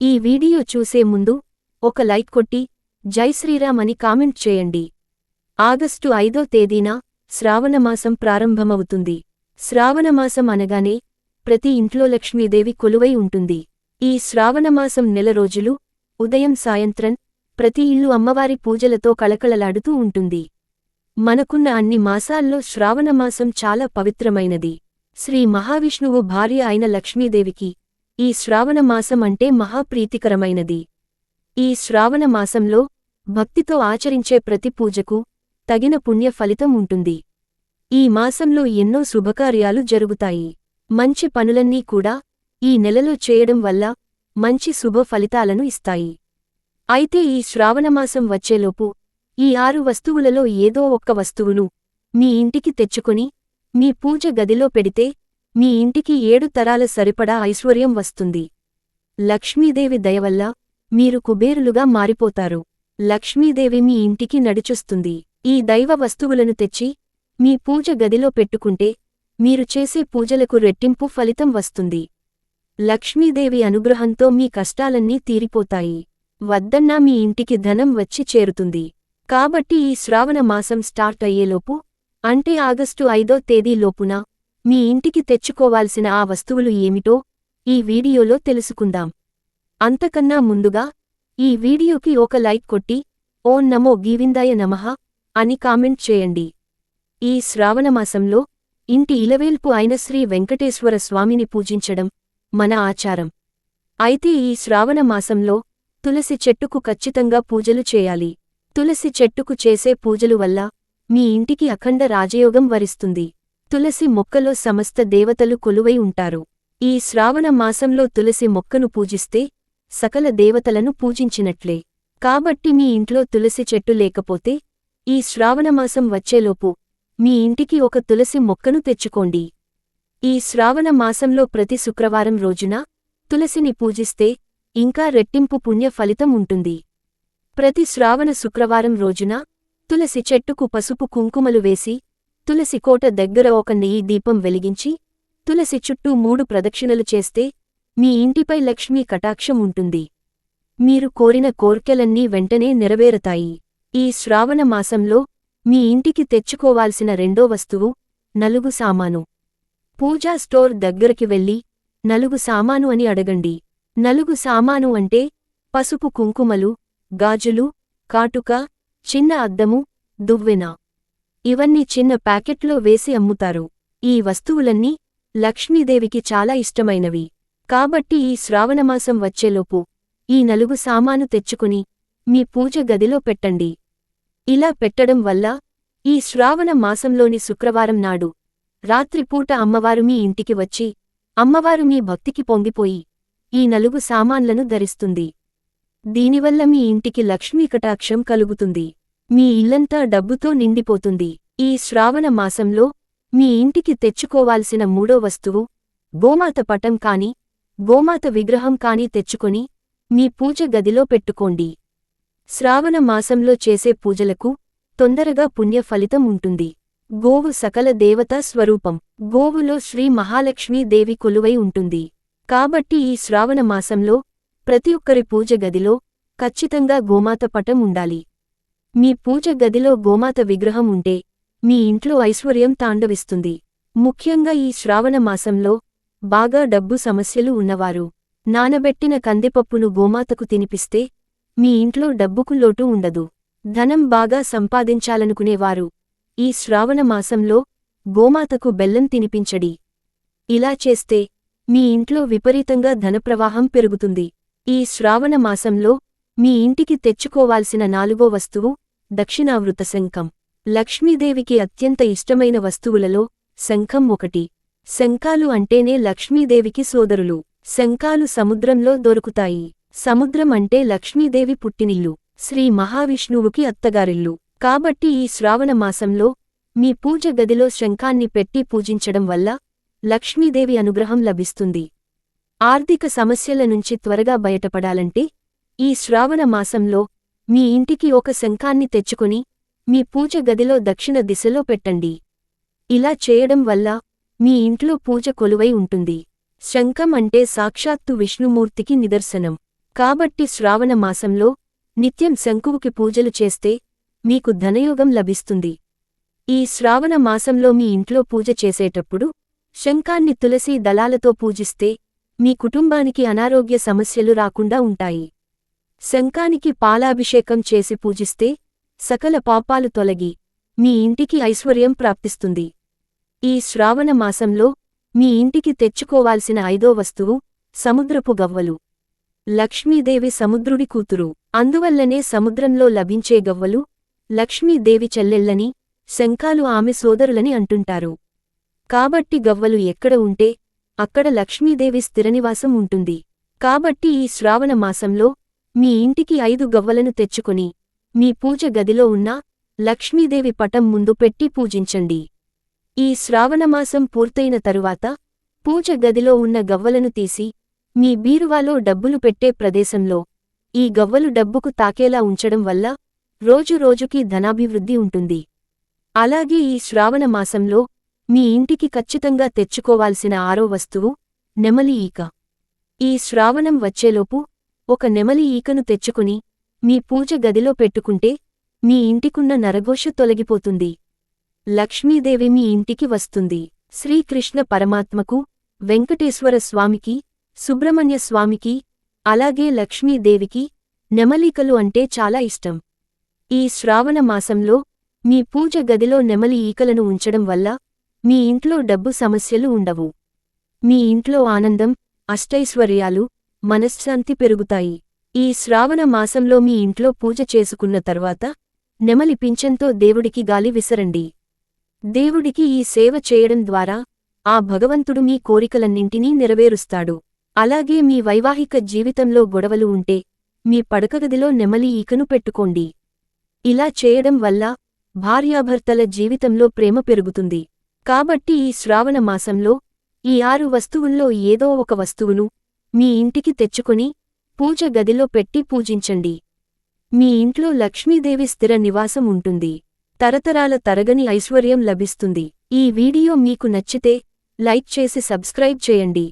ఈ వీడియో చూసే ముందు ఒక లైక్ కొట్టి జై శ్రీరామ్ అని కామెంట్ చేయండి. ఆగస్టు ఐదో తేదీన శ్రావణమాసం ప్రారంభమవుతుంది. శ్రావణమాసం అనగానే ప్రతి ఇంట్లో లక్ష్మీదేవి కొలువై ఉంటుంది. ఈ శ్రావణమాసం నెల రోజులు ఉదయం సాయంత్రం ప్రతి ఇల్లు అమ్మవారి పూజలతో కళకళలాడుతూ ఉంటుంది. మనకున్న అన్ని మాసాల్లో శ్రావణమాసం చాలా పవిత్రమైనది. శ్రీ మహావిష్ణువు భార్య అయిన లక్ష్మీదేవికి ఈ శ్రావణమాసం అంటే మహాప్రీతికరమైనది. ఈ శ్రావణమాసంలో భక్తితో ఆచరించే ప్రతి పూజకు తగిన పుణ్య ఫలితం ఉంటుంది. ఈ మాసంలో ఎన్నో శుభకార్యాలు జరుగుతాయి. మంచి పనులన్నీ కూడా ఈ నెలలో చేయడం వల్ల మంచి శుభ ఫలితాలను ఇస్తాయి. అయితే ఈ శ్రావణమాసం వచ్చేలోపు ఈ ఆరు వస్తువులలో ఏదో ఒక్క వస్తువును మీ ఇంటికి తెచ్చుకొని మీ పూజ గదిలో పెడితే మీ ఇంటికి ఏడు తరాల సరిపడా ఐశ్వర్యం వస్తుంది. లక్ష్మీదేవి దయవల్ల మీరు కుబేరులుగా మారిపోతారు. లక్ష్మీదేవి మీ ఇంటికి నడిచొస్తుంది. ఈ దైవ వస్తువులను తెచ్చి మీ పూజ గదిలో పెట్టుకుంటే మీరు చేసే పూజలకు రెట్టింపు ఫలితం వస్తుంది. లక్ష్మీదేవి అనుగ్రహంతో మీ కష్టాలన్నీ తీరిపోతాయి. వద్దన్నా మీ ఇంటికి ధనం వచ్చి చేరుతుంది. కాబట్టి ఈ శ్రావణ మాసం స్టార్ట్ అయ్యేలోపు అంటే ఆగస్టు ఐదో తేదీలోపున మీ ఇంటికి తెచ్చుకోవాల్సిన ఆ వస్తువులు ఏమిటో ఈ వీడియోలో తెలుసుకుందాం. అంతకన్నా ముందుగా ఈ వీడియోకి ఒక లైక్ కొట్టి ఓం నమో గీవిందాయ నమః అని కామెంట్ చేయండి. ఈ శ్రావణమాసంలో ఇంటి ఇలవేల్పు అయిన శ్రీ వెంకటేశ్వర స్వామిని పూజించడం మన ఆచారం. అయితే ఈ శ్రావణమాసంలో తులసి చెట్టుకు ఖచ్చితంగా పూజలు చేయాలి. తులసి చెట్టుకు చేసే పూజలు వల్ల మీ ఇంటికి అఖండ రాజయోగం వరిస్తుంది. తులసి మొక్కలో సమస్త దేవతలు కొలువై ఉంటారు. ఈ శ్రావణ మాసంలో తులసి మొక్కను పూజిస్తే సకల దేవతలను పూజించినట్లే. కాబట్టి మీ ఇంట్లో తులసి చెట్టు లేకపోతే ఈ శ్రావణమాసం వచ్చేలోపు మీ ఇంటికి ఒక తులసి మొక్కను తెచ్చుకోండి. ఈ శ్రావణ మాసంలో ప్రతి శుక్రవారం రోజున తులసిని పూజిస్తే ఇంకా రెట్టింపు పుణ్య ఫలితం ఉంటుంది. ప్రతి శ్రావణ శుక్రవారం రోజున తులసి చెట్టుకు పసుపు కుంకుమలు వేసి తులసి కోట దగ్గర ఒక నెయ్యి దీపం వెలిగించి తులసి చుట్టూ మూడు ప్రదక్షిణలు చేస్తే మీ ఇంటిపై లక్ష్మీ కటాక్షం ఉంటుంది. మీరు కోరిన కోర్కెలన్నీ వెంటనే నెరవేరతాయి. ఈ శ్రావణ మాసంలో మీ ఇంటికి తెచ్చుకోవాల్సిన రెండో వస్తువు నలుగు సామాను. పూజా స్టోర్ దగ్గరికి వెళ్ళి నలుగు సామాను అని అడగండి. నలుగు సామాను అంటే పసుపు కుంకుమలు గాజులు కాటుక చిన్న అద్దము దువ్వెన. ఇవన్నీ చిన్న ప్యాకెట్లో వేసి అమ్ముతారు. ఈ వస్తువులన్నీ లక్ష్మీదేవికి చాలా ఇష్టమైనవి. కాబట్టి ఈ శ్రావణమాసం వచ్చేలోపు ఈ నలుగు సామాను తెచ్చుకుని మీ పూజ గదిలో పెట్టండి. ఇలా పెట్టడం వల్ల ఈ శ్రావణ మాసంలోని శుక్రవారం నాడు రాత్రిపూట అమ్మవారు మీ ఇంటికి వచ్చి అమ్మవారు మీ భక్తికి పొంగిపోయి ఈ నలుగు సామాన్లను ధరిస్తుంది. దీనివల్ల మీ ఇంటికి లక్ష్మీ కటాక్షం కలుగుతుంది. మీ ఇల్లంతా డబ్బుతో నిండిపోతుంది. ఈ శ్రావణ మాసంలో మీ ఇంటికి తెచ్చుకోవాల్సిన మూడో వస్తువు గోమాత పటం కాని గోమాత విగ్రహం కాని తెచ్చుకొని మీ పూజ గదిలో పెట్టుకోండి. శ్రావణ మాసంలో చేసే పూజలకు తొందరగా పుణ్య ఫలితం ఉంటుంది. గోవు సకల దేవతా స్వరూపం. గోవులో శ్రీ మహాలక్ష్మీ దేవి కొలువై ఉంటుంది. కాబట్టి ఈ శ్రావణ మాసంలో ప్రతి ఒక్కరి పూజ గదిలో ఖచ్చితంగా గోమాత పటం ఉండాలి. మీ పూజ గదిలో గోమాత విగ్రహం ఉంటే మీ ఇంట్లో ఐశ్వర్యం తాండవిస్తుంది. ముఖ్యంగా ఈ శ్రావణ మాసంలో బాగా డబ్బు సమస్యలు ఉన్నవారు నానబెట్టిన కందిపప్పును గోమాతకు తినిపిస్తే మీ ఇంట్లో డబ్బుకు లోటు ఉండదు. ధనం బాగా సంపాదించాలనుకునేవారు ఈ శ్రావణ మాసంలో గోమాతకు బెల్లం తినిపించడి. ఇలా చేస్తే మీ ఇంట్లో విపరీతంగా ధనప్రవాహం పెరుగుతుంది. ఈ శ్రావణ మాసంలో మీ ఇంటికి తెచ్చుకోవాల్సిన నాలుగో వస్తువు దక్షిణావృత శంఖం. లక్ష్మీదేవికి అత్యంత ఇష్టమైన వస్తువులలో శంఖం ఒకటి. శంఖాలు అంటేనే లక్ష్మీదేవికి సోదరులు. శంఖాలు సముద్రంలో దొరుకుతాయి. సముద్రం అంటే లక్ష్మీదేవి పుట్టినిల్లు. శ్రీ మహావిష్ణువుకి అత్తగారిల్లు. కాబట్టి ఈ శ్రావణ మాసంలో మీ పూజ గదిలో శంఖాన్ని పెట్టి పూజించడం వల్ల లక్ష్మీదేవి అనుగ్రహం లభిస్తుంది. ఆర్థిక సమస్యల నుంచి త్వరగా బయటపడాలంటే ఈ శ్రావణ మాసంలో మీ ఇంటికి ఒక శంఖాన్ని తెచ్చుకొని మీ పూజ గదిలో దక్షిణ దిశలో పెట్టండి. ఇలా చేయడం వల్ల మీ ఇంట్లో పూజ కొలువై ఉంటుంది. శంఖం అంటే సాక్షాత్తు విష్ణుమూర్తికి నిదర్శనం. కాబట్టి శ్రావణ మాసంలో నిత్యం శంకువుకి పూజలు చేస్తే మీకు ధనయోగం లభిస్తుంది. ఈ శ్రావణ మాసంలో మీ ఇంట్లో పూజ చేసేటప్పుడు శంఖాన్ని తులసీ దళాలతో పూజిస్తే మీ కుటుంబానికి అనారోగ్య సమస్యలు రాకుండా ఉంటాయి. శంఖానికి పాలాభిషేకం చేసి పూజిస్తే సకల పాపాలు తొలగి మీ ఇంటికి ఐశ్వర్యం ప్రాప్తిస్తుంది. ఈ శ్రావణ మాసంలో మీ ఇంటికి తెచ్చుకోవాల్సిన ఐదో వస్తువు సముద్రపు గవ్వలు. లక్ష్మీదేవి సముద్రుడి కూతురు. అందువల్లనే సముద్రంలో లభించే గవ్వలు లక్ష్మీదేవి చెల్లెళ్ళని శంఖాలు ఆమె సోదరులని అంటుంటారు. కాబట్టి గవ్వలు ఎక్కడ ఉంటే అక్కడ లక్ష్మీదేవి స్థిరనివాసం ఉంటుంది. కాబట్టి ఈ శ్రావణ మాసంలో మీ ఇంటికి ఐదు గవ్వలను తెచ్చుకుని మీ పూజ గదిలో ఉన్న లక్ష్మీదేవి పటం ముందు పెట్టి పూజించండి. ఈ శ్రావణమాసం పూర్తయిన తరువాత పూజ గదిలో ఉన్న గవ్వలను తీసి మీ బీరువాలో డబ్బులు పెట్టే ప్రదేశంలో ఈ గవ్వలు డబ్బుకు తాకేలా ఉంచడం వల్ల రోజురోజుకి ధనాభివృద్ధి ఉంటుంది. అలాగే ఈ శ్రావణ మాసంలో మీ ఇంటికి ఖచ్చితంగా తెచ్చుకోవాల్సిన ఆరో వస్తువు నెమలి ఈక. ఈ శ్రావణం వచ్చేలోపు ఒక నెమలి ఈకను తెచ్చుకుని మీ పూజ గదిలో పెట్టుకుంటే మీ ఇంటికున్న నరఘోష తొలగిపోతుంది. లక్ష్మీదేవి మీ ఇంటికి వస్తుంది. శ్రీకృష్ణ పరమాత్మకు వెంకటేశ్వర స్వామికి సుబ్రహ్మణ్య స్వామికి అలాగే లక్ష్మీదేవికి నెమలీకలు అంటే చాలా ఇష్టం. ఈ శ్రావణ మాసంలో మీ పూజ గదిలో నెమలి ఈకలను ఉంచడం వల్ల మీ ఇంట్లో డబ్బు సమస్యలు ఉండవు. మీ ఇంట్లో ఆనందం అష్టైశ్వర్యాలు మనశ్శాంతి పెరుగుతాయి. ఈ శ్రావణ మాసంలో మీ ఇంట్లో పూజ చేసుకున్న తర్వాత నెమలి పింఛంతో దేవుడికి గాలి విసరండి. దేవుడికి ఈ సేవ చేయడం ద్వారా ఆ భగవంతుడు మీ కోరికలన్నింటినీ నెరవేరుస్తాడు. అలాగే మీ వైవాహిక జీవితంలో గొడవలు ఉంటే మీ పడకగదిలో నెమలి ఈకను పెట్టుకోండి. ఇలా చేయడం వల్ల భార్యాభర్తల జీవితంలో ప్రేమ పెరుగుతుంది. కాబట్టి ఈ శ్రావణ మాసంలో ఈ ఆరు వస్తువుల్లో ఏదో ఒక వస్తువును మీ ఇంటికి తెచ్చుకొని పూజ గదిలో పెట్టి పూజించండి. మీ ఇంట్లో లక్ష్మీదేవి స్థిర నివాసం ఉంటుంది. తరతరాల తరగని ఐశ్వర్యం లభిస్తుంది. ఈ వీడియో మీకు నచ్చితే లైక్ చేసి సబ్స్క్రైబ్ చేయండి.